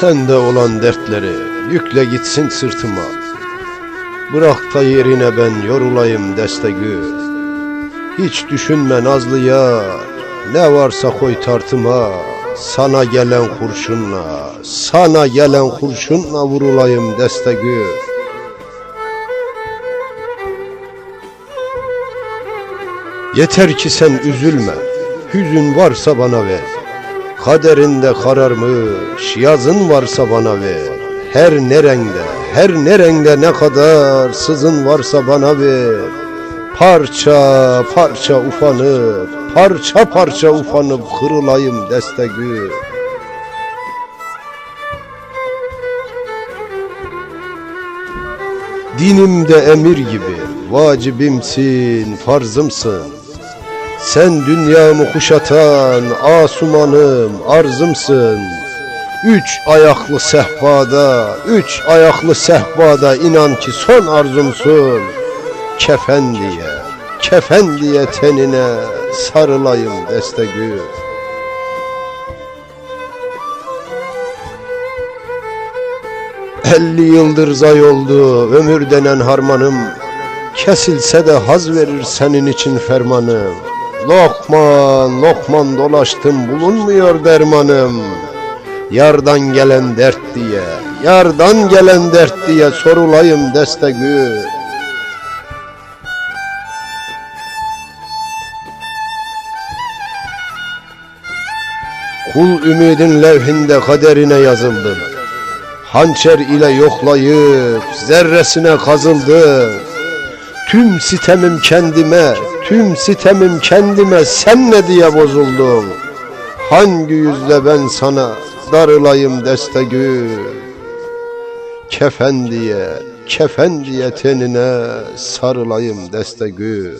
Sende olan dertleri yükle gitsin sırtıma. Bırak da yerine ben yorulayım destegü. Hiç düşünme nazlı yar, ne varsa koy tartıma. Sana gelen kurşunla, sana gelen kurşunla vurulayım destegü. Yeter ki sen üzülme, hüzün varsa bana ver. Kaderinde kararmış, yazın varsa bana ver. Her nerende, her nerende ne kadar sızın varsa bana ver. Parça parça ufanıp, parça parça ufanıp kırılayım destegü. Dinimde emir gibi, vacibimsin, farzımsın. Sen dünyamı kuşatan asumanım, arzımsın. Üç ayaklı sehpada, üç ayaklı sehpada inan ki son arzumsun. Kefen diye, kefen diye tenine sarılayım destegü. Elli yıldır zay oldu ömür denen harmanım. Kesilse de haz verir senin için fermanım. Lokman, lokman dolaştım bulunmuyor dermanım. Yardan gelen dert diye, yardan gelen dert diye sorulayım destegü. Kul ümidin levhinde kaderine yazıldım. Hançer ile yoklayıp zerresine kazıldı. Tüm sitemim kendime, tüm sitemim kendime sen ne diye bozuldum. Hangi yüzle ben sana darılayım destegü. Kefen diye, kefen diye tenine sarılayım destegü.